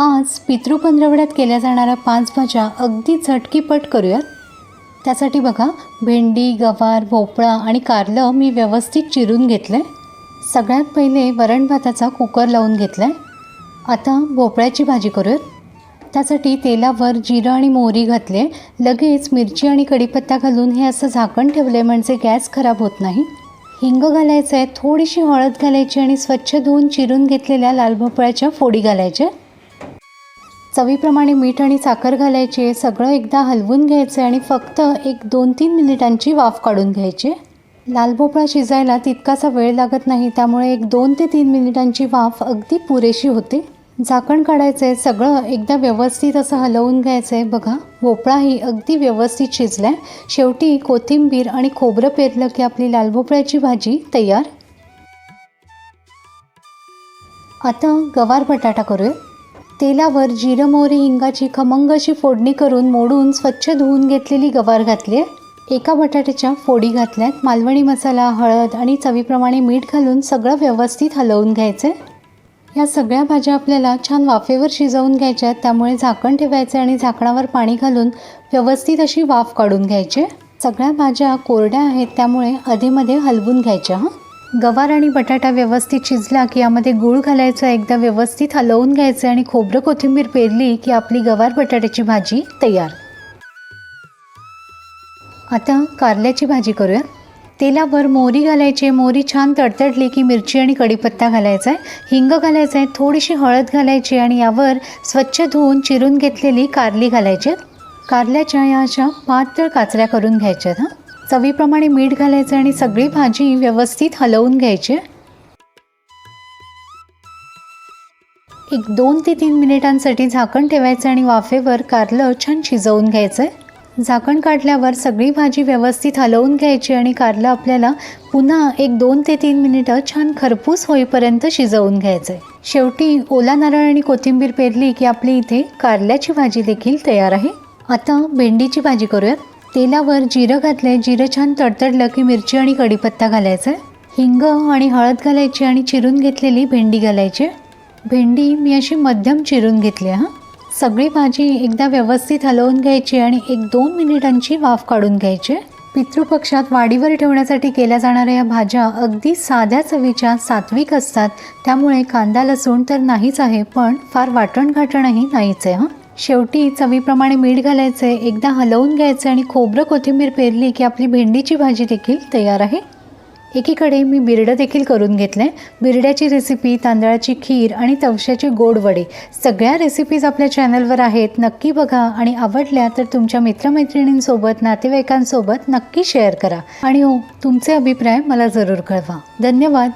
आज पितृपंधरवड्यात केल्या जाणाऱ्या पाच भाज्या अगदी झटकीपट करूयात. त्यासाठी बघा भेंडी गवार भोपळा आणि कारलं मी व्यवस्थित चिरून घेतलं सगळ्यात पहिले वरण भाताचा कुकर लावून घेतला आहे आता भोपळ्याची भाजी करूयात. त्यासाठी तेलावर जिरं आणि मोहरी घातले लगेच मिरची आणि कढीपत्ता घालून हे असं झाकण ठेवले म्हणजे गॅस खराब होत नाही. हिंग घालायचं आहे थोडीशी हळद घालायची आणि स्वच्छ धुवून चिरून घेतलेल्या लाल भोपळ्याच्या फोडी घालायच्या. चवीप्रमाणे मीठ आणि साखर घालायचे सगळं एकदा हलवून घ्यायचं आणि फक्त एक दोन तीन मिनिटांची वाफ काढून घ्यायची. लाल भोपळा शिजायला तितकासा वेळ लागत नाही त्यामुळे एक दोन ते तीन मिनिटांची वाफ अगदी पुरेशी होते. झाकण काढायचं आहे सगळं एकदा व्यवस्थित असं हलवून घ्यायचं. आहे बघा भोपळाही अगदी व्यवस्थित शिजला आहे शेवटी कोथिंबीर आणि खोबरं पेरलं की आपली लाल भोपळ्याची भाजी तयार. आता गवार बटाटा करूया. तेलावर जिरं मोहरी हिंगाची खमंग अशी फोडणी करून मोडून स्वच्छ धुवून घेतलेली गवार घातली आहे एका बटाट्याच्या फोडी घातल्यात. मालवणी मसाला हळद आणि चवीप्रमाणे मीठ घालून सगळं व्यवस्थित हलवून घ्यायचं या सगळ्या भाज्या आपल्याला छान वाफेवर शिजवून घ्यायच्या त्यामुळे झाकण ठेवायचं आणि झाकणावर पाणी घालून व्यवस्थित अशी वाफ काढून घ्यायची सगळ्या भाज्या कोरड्या आहेत. त्यामुळे अधेमध्ये हलवून घ्यायच्या हां. गवार आणि बटाटा व्यवस्थित शिजला की यामध्ये गूळ घालायचं एकदा व्यवस्थित हलवून घ्यायचं आणि खोबरं कोथिंबीर पेरली की आपली गवार बटाट्याची भाजी तयार. आता कारल्याची भाजी करूया. तेलावर मोहरी घालायची मोहरी छान तडतडली की मिरची आणि कढीपत्ता घालायचा आहे. हिंग घालायचं आहे. थोडीशी हळद घालायची आणि यावर स्वच्छ धुवून चिरून घेतलेली कारली घालायची कारल्याच्या या अशा पातळ काचऱ्या करून घ्यायच्यात हां. चवीप्रमाणे मीठ घालायचं आणि सगळी भाजी व्यवस्थित हलवून घ्यायची. एक दोन ते तीन मिनिटांसाठी झाकण ठेवायचं आणि वाफेवर कारलं छान शिजवून घ्यायचं. आहे झाकण काढल्यावर सगळी भाजी व्यवस्थित हलवून घ्यायची आणि कारलं आपल्याला पुन्हा एक दोन ते तीन मिनिटं छान खरपूस होईपर्यंत शिजवून घ्यायचं. आहे शेवटी ओला नारळ आणि कोथिंबीर पेरली की आपली इथे कारल्याची भाजी देखील तयार आहे. आता भेंडीची भाजी करूयात. तेलावर जिरं घातलं जिरं छान तडतडलं की मिरची आणि कढीपत्ता घालायचा. आहे हिंग आणि हळद घालायची आणि चिरून घेतलेली भेंडी घालायची. भेंडी मी अशी मध्यम चिरून घेतली हां सगळी भाजी एकदा व्यवस्थित हलवून घ्यायची आणि एक दोन मिनिटांची वाफ काढून घ्यायची. पितृपक्षात वाडीवर ठेवण्यासाठी केल्या जाणाऱ्या या भाज्या अगदी साध्या चवीच्या सात्विक असतात. त्यामुळे कांदा लसूण तर नाहीच आहे पण फार वाटण घाटणही नाहीच आहे हां. शेवटी चवीप्रमाणे मीठ घालायचं आहे एकदा हलवून घ्यायचं आणि खोबरं कोथिंबीर पेरली की आपली भेंडीची भाजी देखील तयार आहे. एकीकडे मी बिरडं देखील करून घेतलं आहे बिरड्याची रेसिपी तांदळाची खीर आणि तवशाची गोड वडे सगळ्या रेसिपीज आपल्या चॅनलवर आहेत. नक्की बघा आणि आवडल्या तर तुमच्या मित्रमैत्रिणींसोबत नातेवाईकांसोबत नक्की शेअर करा. आणि हो तुमचे अभिप्राय मला जरूर कळवा. धन्यवाद.